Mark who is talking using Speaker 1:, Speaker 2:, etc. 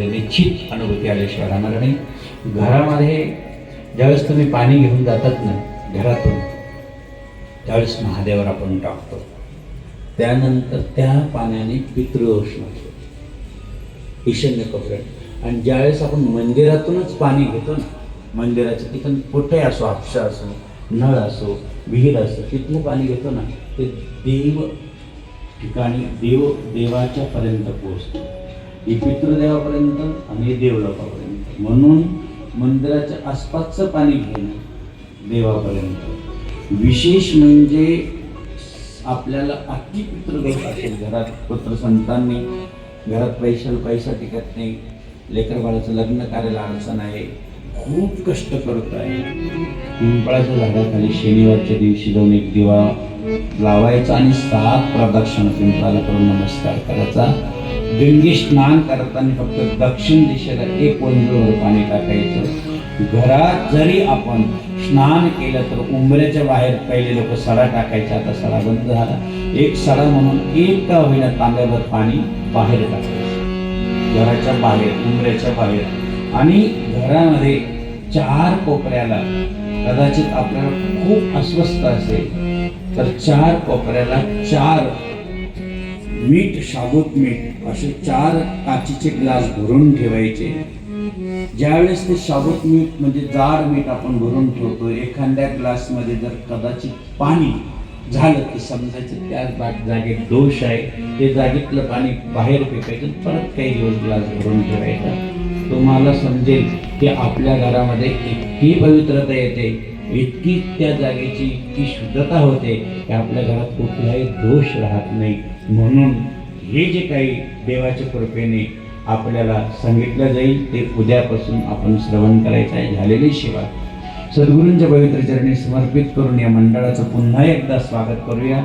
Speaker 1: घरामध्ये निश्चित अनुभूती आल्याशिवाय राहणार नाही. घरामध्ये ज्यावेळेस तुम्ही पाणी घेऊन जातात ना घरातून त्यावेळेस महादेवावर आपण टाकतो. त्यानंतर त्या पाण्याने पितृदोष नसतो ईशान्य कपड्यात. आणि ज्यावेळेस आपण मंदिरातूनच पाणी घेतो ना मंदिराचं तिथून कुठे असो हापशा असो नळ असो विहीर असो तिथलं पाणी घेतो ना ते देव ठिकाणी देव देवाच्या पर्यंत पोहोचतो. ही पितृदेवापर्यंत आणि हे देवलोकापर्यंत. म्हणून मंदिराच्या आसपासचं पाणी घेणं देवापर्यंत. विशेष म्हणजे आपल्याला अति पितृदोष असेल घरात पुत्र संतांनी घरात पैशाला पैसा टिकत नाही लेकरबाळाचं लग्न करायला अडचण आहे खूप कष्ट करत आहे. पिंपळाच्या झाडाखाली शनिवारच्या दिवशी जाऊन एक दिवा लावायचा आणि सात प्रदक्षिण पिंपळाला करून नमस्कार करायचा. गंगे स्नान करताना फक्त दक्षिण दिशेला एक वंजूवर पाणी टाकायचं. घरात जरी आपण स्नान केलं तर उंबऱ्याच्या बाहेर पहिले लोक सडा टाकायचे आता सडा बंद झाला. एक सडा म्हणून एक का होईना तांब्यावर पाणी बाहेर टाकायचं. घराच्या बाहेर उंबऱ्याच्या बाहेर. आणि घरामध्ये चार कोपऱ्याला कदाचित आपल्याला खूप अस्वस्थ असेल तर चार कोपऱ्याला चार मीठ साबूत मीठ असे चार काचीचे ग्लास भरून ठेवायचे. ज्यावेळेस ते साबूत मीठ म्हणजे जाड मीठ आपण भरून ठेवतो एखाद्या ग्लासमध्ये जर कदाचित पाणी झालं की समजायचं त्याच बा- जागेत दोष आहे ते जागेतलं पाणी बाहेर फेकायचं परत काही दिवस ग्लास भरून ठेवायचा. तुम्हाला समजेल की आपल्या घरामध्ये इतकी पवित्रता येते इतकी त्या जागेची इतकी शुद्धता होते की आपल्या घरात कुठलाही दोष राहत नाही. म्हणून हे जे काही देवाच्या कृपेने आपल्याला सांगितलं जाईल ते उद्यापासून आपण श्रवण करायचं आहे. झालेली शिवाय सद्गुरूंच्या पवित्र चरणी समर्पित करून या मंडळाचं पुन्हा एकदा स्वागत करूया.